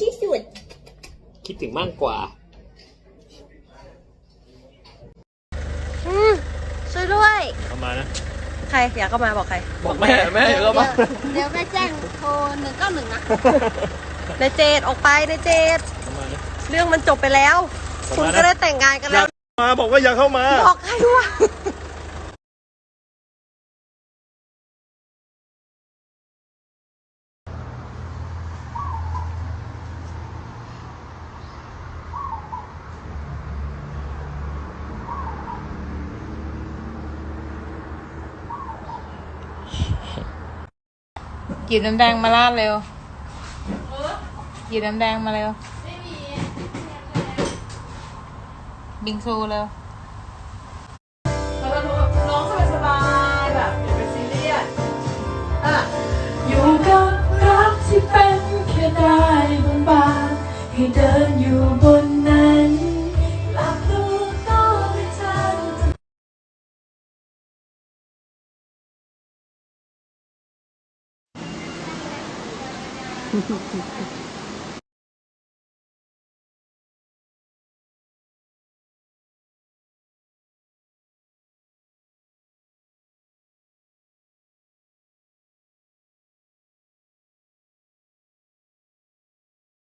ที่สุด คิดถึงมากกว่าอืมช่วยด้วย เข้ามานะ ใครอยากเข้ามาบอกใคร บอกแม่แม่เข้ามาเดี๋ยวแม่แจ้งโทรหนึ่งเก้าหนึ่งนะนายเจดออกไปนายเจดเข้ามานะ เรื่องมันจบไปแล้วเข้าคุณมานะก็ได้แต่งงานกันอแล้ยาวกมาบอกว่าอยากเข้ามา บอกใครวะ ยิบน้ำแดงมาราดเร็วหยิบน้ำแดงมาเร็ว บิงซูเร็วน้องสบายๆแบบอย่าไปซีเรียสอะอยู่กับรักที่เป็นแค่ได้บางๆให้เดินอยู่บน フフフフ。